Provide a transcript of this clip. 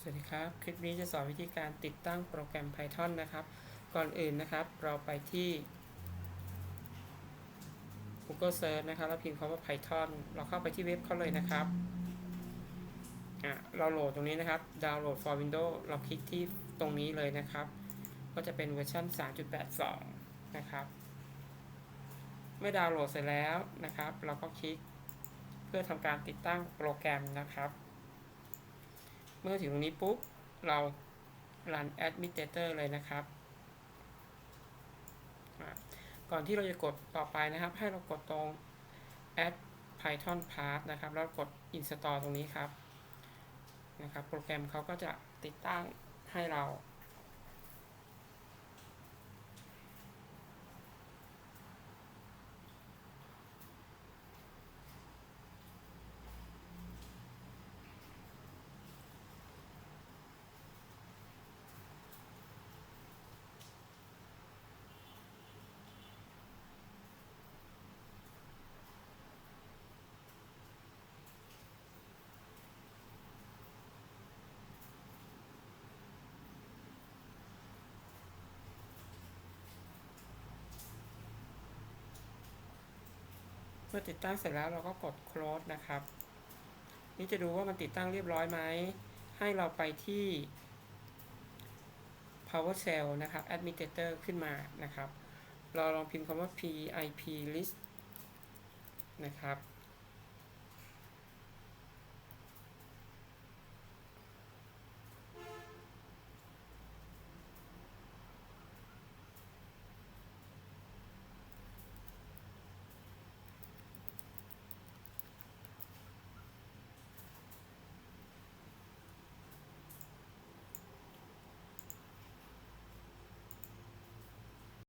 สวัสดีครับ คลิปนี้จะสอนวิธีการติดตั้งโปรแกรม Python นะครับ ก่อนอื่นนะครับ เราไปที่ Google Search นะครับแล้วพิมพ์คำว่า Python เราเข้าไปที่เว็บเขาเลยนะครับอะเราโหลดตรงนี้นะครับ Download for Windows เราคลิกที่ตรงนี้เลยนะครับ ก็จะเป็นเวอร์ชัน3.82 นะครับ เมื่อดาวน์โหลดเสร็จแล้วนะครับ เราก็คลิกเพื่อทำการติดตั้งโปรแกรมนะครับ มื่อถึงตรงนี้ปุ๊บ เรา run administrator เลยนะครับ ก่อนที่เราจะกดต่อไปนะครับ ให้เรากดตรง add python path นะครับ แล้วกด install ตรงนี้ครับ นะครับ โปรแกรมเขาก็จะติดตั้งให้เรา เมื่อติดตั้งเสร็จแล้วเราก็กด close นะครับ นี่จะดูว่ามันติดตั้งเรียบร้อยไหม ให้เราไปที่ power cell นะครับ Administrator ขึ้นมานะครับ เราลองพิมพ์คำว่า pip list นะครับ